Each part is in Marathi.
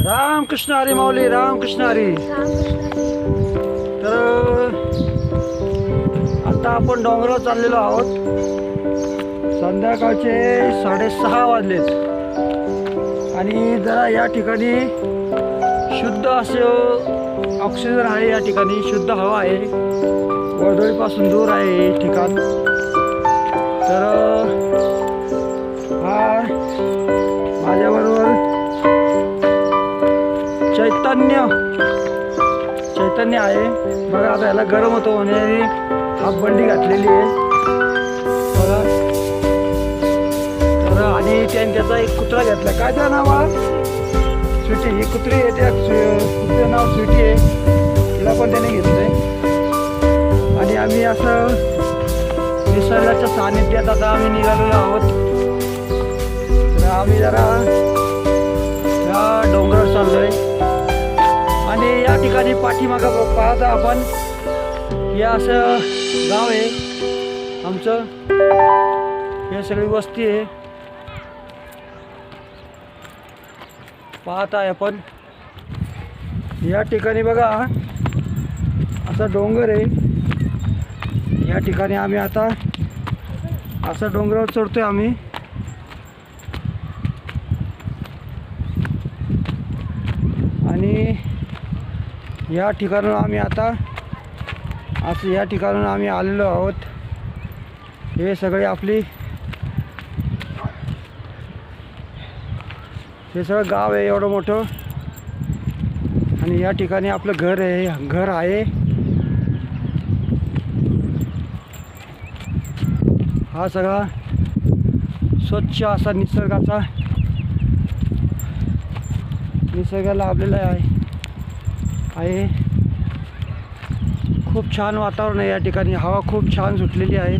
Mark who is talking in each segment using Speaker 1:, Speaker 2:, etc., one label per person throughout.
Speaker 1: रामकृष्ण हरी माऊली रामकृष्ण हरी. तर आता आपण डोंगरावर चाललेलो आहोत. संध्याकाळचे साडेसहा वाजलेत. आणि जरा या ठिकाणी शुद्ध असे ऑक्सिजन आहे या ठिकाणी शुद्ध हवा आहे. वर्दळीपासून दूर आहे हे ठिकाण. तर चैतन्य। चैतन्य आहे. बघा आता याला गरम होतो म्हणजे हाफ बंडी घातलेली आहे. बघा. तर आणि त्याने त्याचा एक कुत्रा घेतला. काय त्या नाव स्वीटी. ही कुत्री आहे. त्या स्वी- नाव स्वीटी आहे. तिला पण त्याने घेतलंय. आणि आम्ही असं निसर्गाच्या सानिध्यात आता आम्ही निघालेलो आहोत. आम्ही जरा या डोंगरावर चाललोय. या ठिकाणी पाठीमागं पाहता आपण. हे असं गाव आहे. आमचं. हे सगळी वस्ती आहे. पाहत आहे आपण. या ठिकाणी बघा. असा डोंगर आहे. या ठिकाणी आम्ही आता असा डोंगरावर चढतोय आम्ही. आणि या ठिकाणून आम्ही आता असं या ठिकाणून आम्ही आलेलो आहोत. हे सगळे आपली हे सगळं गाव आहे एवढं मोठं. आणि या ठिकाणी आपलं घर आहे घर आहे. हा सगळा स्वच्छ असा निसर्गाचा निसर्गाला लाभलेला आहे. आहे. खूप छान वातावरण आहे या ठिकाणी. हवा खूप छान सुटलेली आहे.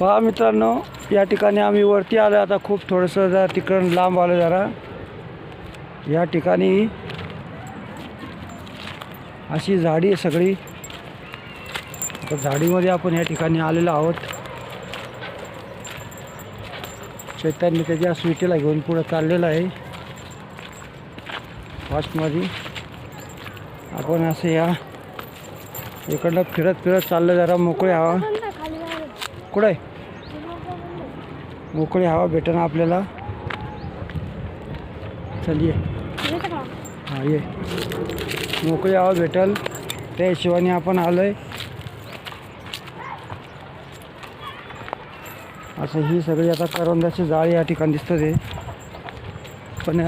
Speaker 1: पहा मित्रांनो या ठिकाणी आम्ही वरती आलो. आता खूप थोडंसं जरा तिकडून लांब आलो जरा. या ठिकाणी अशी झाडी आहे सगळी. तर झाडीमध्ये आपण या ठिकाणी आलेलो आहोत. चैतन्य त्याच्या स्वीटीला घेऊन पुढं चाललेलं आहे. फास्टमध्ये. आपण असं या. इकडनं फिरत फिरत चाललं जरा मोकळी हवा. कुठं? आहे मोकळी हवा भेटेन आपल्याला. चल ये. हां ये. मोकळी हवा भेटल. त्या हिशोबाने आपण आलो आहे असं ही सगळी आता करवंदाची जाळी या ठिकाणी दिसतं ते पण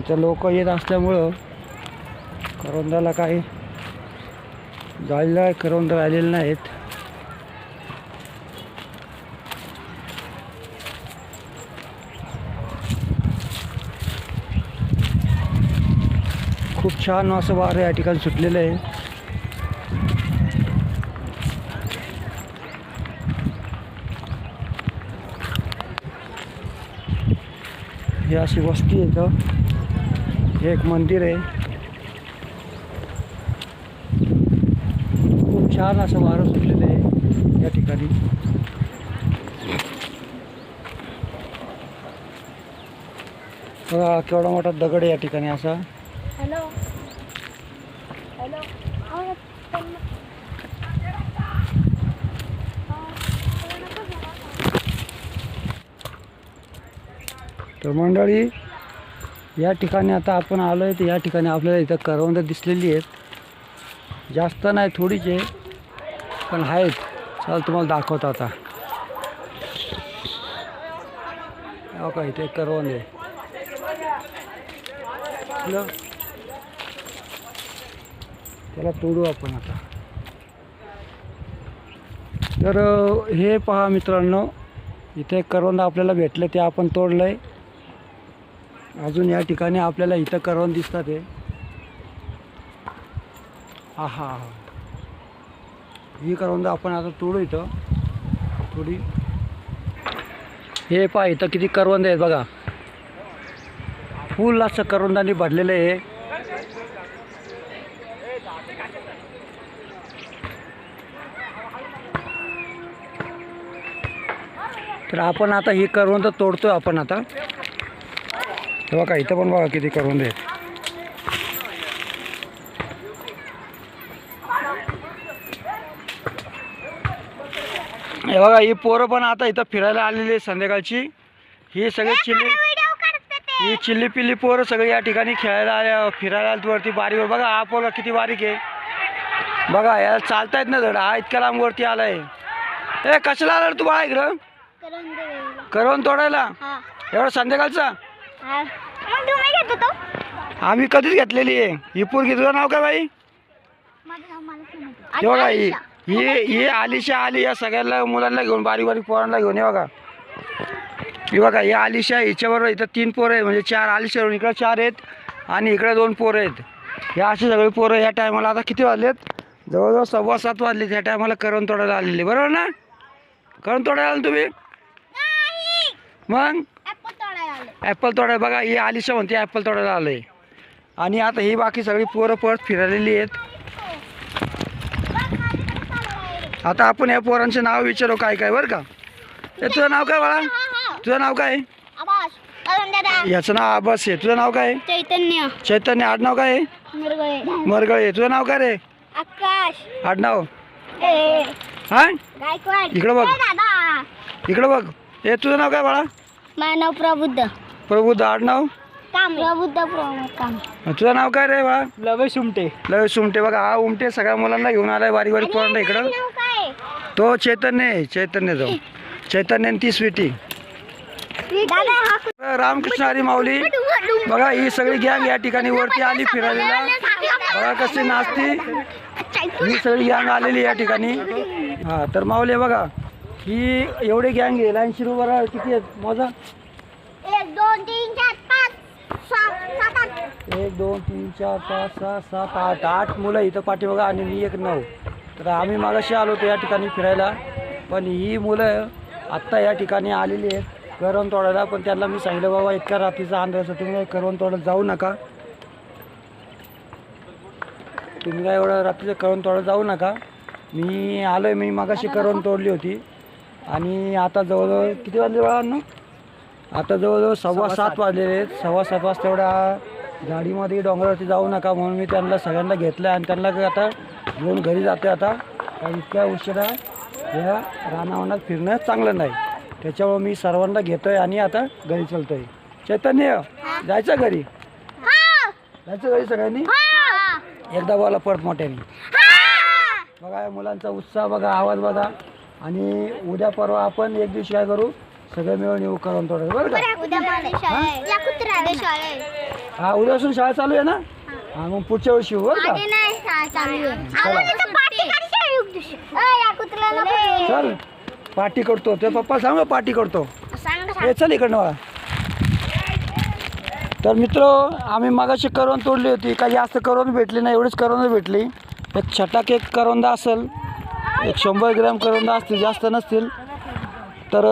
Speaker 1: इथं लोक येत असल्यामुळं करवंदाला काही जायला करवंद राहिलेले नाहीत. खूप छान असं वारं या ठिकाणी सुटलेलं आहे. ही अशी वस्ती आहे हे एक मंदिर आहे. खूप छान असं वारं सुटलेलं आहे या ठिकाणी. बघा केवढा मोठा दगड आहे या ठिकाणी असा.
Speaker 2: हॅलो. हॅलो?
Speaker 1: तर मंडळी या ठिकाणी आता आपण आलो आहे तर या ठिकाणी आपल्याला इथं करवंद दिसलेली आहेत. जास्त नाही थोडीच आहे पण आहेत. चल तुम्हाला दाखवतो आता. हो का इथे करवंद आहे. त्याला तोडू आपण आता. तर हे पहा मित्रांनो इथे करवंद आपल्याला भेटलं ते आपण तोडलं आहे अजून या ठिकाणी आपल्याला इथं करवंद दिसतात हे. हा हा हा ही करवंद आपण आता तोडू इथं. थोडी. हे पहा इथं किती करवंद आहेत बघा. फुल असं करवंदाने भरलेलं आहे तर आपण आता ही करवंद तोडतोय आपण आता. तेव्हा का इथं पण बघा किती करून दे हे बघा ही पोरं पण आता इथं फिरायला आलेली आहे संध्याकाळची. ही सगळी चिल्ली ही चिल्ली पिल्ली पोरं सगळी या ठिकाणी खेळायला आल्या फिरायला आली वरती बारीवर बघा हा पोरगा किती बारीक आहे. बघा याला चालता येत ना धड हा इतक्या लांब वरती आलाय. ए कशाला आला तू बाळा इकडं?
Speaker 2: करून
Speaker 1: तोडायला? एवढा संध्याकाळचा?
Speaker 2: मग तुम्ही घेतो तो
Speaker 1: आम्ही कधीच घेतलेली आहे. ही पोरगी तुझं नाव काय बाई?
Speaker 2: माझं नाव मला सांगितलं.
Speaker 1: हे बघा ही
Speaker 2: आलिशा.
Speaker 1: ही ही आलिशा आली या सगळ्यांना मुलांना घेऊन बारीक बारीक पोरांना घेऊन हे बघा. ही बघा ही आलिशा हिच्याबरोबर इथं तीन पोरं आहे म्हणजे चार आलिशावरून इकडं चार आहेत आणि इकडे दोन पोरं आहेत. हे अशी सगळी पोरं या टायमाला आता किती वाजलेत? जवळजवळ सव्वा सात वाजले त्या टायमाला करून तोडायला आलेली. बरोबर ना? करून तोडायला आले तुम्ही. मग. ॲपल तोडायला बघा ही आलिशा म्हणते ॲपल तोडायला आलं आहे आणि आता ही बाकी सगळी पोरं परत फिरालेली आहेत. आता आपण या पोरांचे नाव विचारू काय काय बरं का? ए तुझं नाव काय बाळा?
Speaker 2: हा, हा.
Speaker 1: तुझं नाव काय? याचं नाव आबास आहे. तुझं नाव काय?
Speaker 2: चैतन्य.
Speaker 1: चैतन्य. आडनाव काय
Speaker 2: मुरगळे.
Speaker 1: तुझं नाव काय रे?
Speaker 2: आकाश.
Speaker 1: आडनाव. हा इकडं बघ. इकडं बघ. ए तुझं नाव काय बाळा?
Speaker 2: मानव प्रबुद्ध
Speaker 1: प्रबुद्ध आडनाव
Speaker 2: काम प्रबुद्ध प्रमुख काम
Speaker 1: तुझं नाव काय रे बाळा
Speaker 3: लवेश उमटे
Speaker 1: लय उमटे बघा हा उमटे सगळ्या मुलांना घेऊन आलाय बारीक बारीक पोरांना इकडं.
Speaker 2: नाव काय?
Speaker 1: तो चैतन्य आहे चैतन्य तो. चैतन्य आणि ती स्वीटी.
Speaker 2: दादा हा
Speaker 1: रामकृष्ण हरी माऊली. बघा ही सगळी गँग या ठिकाणी वरती आली फिरायला. बघा कशी नाचती. ही सगळी गँग आलेली या ठिकाणी. हा तर माऊली बघा. ही एवढी गँग आहे. लाईनशी बघा किती आहेत? मोजा
Speaker 2: एक दोन तीन चार पाच सात सात आठ
Speaker 1: एक दोन तीन चार पाच सहा सात आठ. आठ मुलं इथं पाठी आणि मी एक नऊ. तर आम्ही मागाशी आलो होतो या ठिकाणी फिरायला. पण ही मुलं आत्ता या ठिकाणी आलेली आहेत. करवण तोडायला. पण त्यांना मी सांगितलं बाबा इतक्या रात्रीचा अंदाज तुम्ही करवण तोडायला जाऊ नका. तुम्ही काय एवढं रात्रीचं करवण तोडायला जाऊ नका. मी आलो आहे मी मागाशी करवण तोडली होती. आणि आता जवळजवळ किती वाजले बाळांना? आता जवळजवळ सव्वा सात वाजलेले आहेत. सव्वा सात वाजता एवढा गाडीमध्ये डोंगरावरती जाऊ नका म्हणून मी त्यांना सगळ्यांना घेतलं आणि त्यांना आता घेऊन घरी जाते आता. कारण इतक्या उशिरा या रानावनात फिरणं चांगलं नाही. त्याच्यामुळे मी सर्वांना घेतो आहे आणि आता घरी चालतो आहे चैतन्य जायचं घरी? जायचं घरी सगळ्यांनी? एकदा बोला परत मोठ्याने. बघा या मुलांचा उत्साह बघा आवाज बघा. आणि उद्या परवा आपण एक दिवशी काय करू? सगळे मिळून येऊ करून थोडं. बरं का?
Speaker 2: उद्या मला शाळा.
Speaker 1: हा उद्यापासून चालू आहे ना? हा. मग पुढच्या वर्षी बरं का?
Speaker 2: शाळा चालू पार्टी
Speaker 1: करतो. ते पप्पा सांग पार्टी करतो. हे चल इकडनं मला तर मित्र आम्ही मागाशी करून तोडली होती. काही जास्त करून भेटली नाही एवढीच करून भेटली. एक छटाक एक करवंदा असेल एक शंभर ग्रॅम करवंदा असतील जास्त नसतील. तर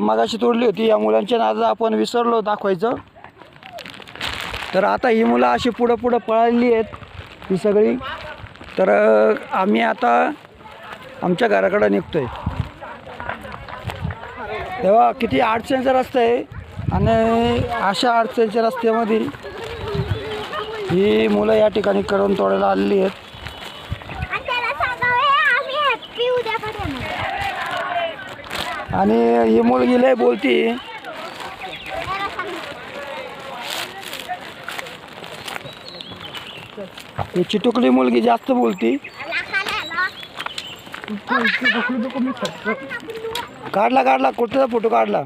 Speaker 1: मगाशी तोडली होती. या मुलांच्या नादा आपण विसरलो दाखवायचं. तर आता ही मुलं अशी पुढं पुढं पळालेली आहेत ही सगळी. तर आम्ही आता आमच्या घराकडं निघतोय. तेव्हा किती अडचणीचं रस्ता आहे आणि अशा अडचणीच्या रस्त्यामध्ये ही मुलं या ठिकाणी करून तोडायला आलेली आहेत.
Speaker 2: आणि
Speaker 1: ही मुलगी लय बोलती
Speaker 2: त्याला सांग.
Speaker 1: ही चिटुकली मुलगी जास्त बोलती. काढला काढला कुठचा फोटो काढला?